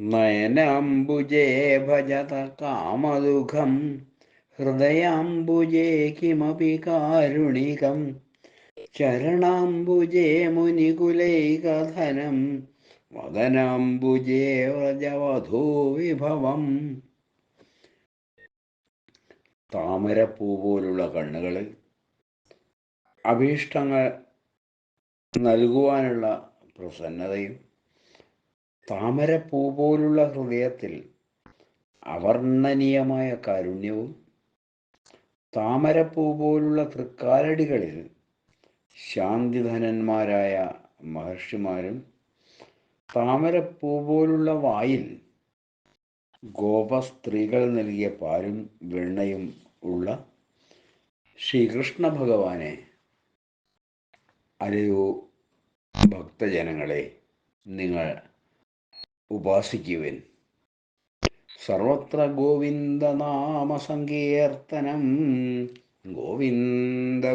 നയനാംബുജേ ഭജത കാമദുഃഖം. ഹൃദയാംബുജേ കിമപി കാരുണികം. ചരണാംബുജേ മുനികുലൈകധനം. വദനാംബുജേ വ്രജവധൂ വിഭവം താമരപ്പൂ പോലുള്ള കണ്ണുകൾ അഭീഷ്ടങ്ങൾ നൽകുവാനുള്ള പ്രസന്നതയും താമരപ്പൂ പോലുള്ള ഹൃദയത്തിൽ അവർണനീയമായ കാരുണ്യവും താമരപ്പൂ പോലുള്ള തൃക്കാലടികളിൽ ശാന്തിധനന്മാരായ മഹർഷിമാരും താമരപ്പൂ പോലുള്ള വായിൽ ഗോപസ്ത്രീകൾ നൽകിയ പാലും വെണ്ണയും ഉള്ള ശ്രീകൃഷ്ണ ഭഗവാനെ അരയോ ഭക്തജനങ്ങളെ നിങ്ങൾ ഉപാസിക്കുവിൻ. സർവത്ര ഗോവിന്ദനാമ സങ്കീർത്തനം ഗോവിന്ദ ഗോവിന്ദ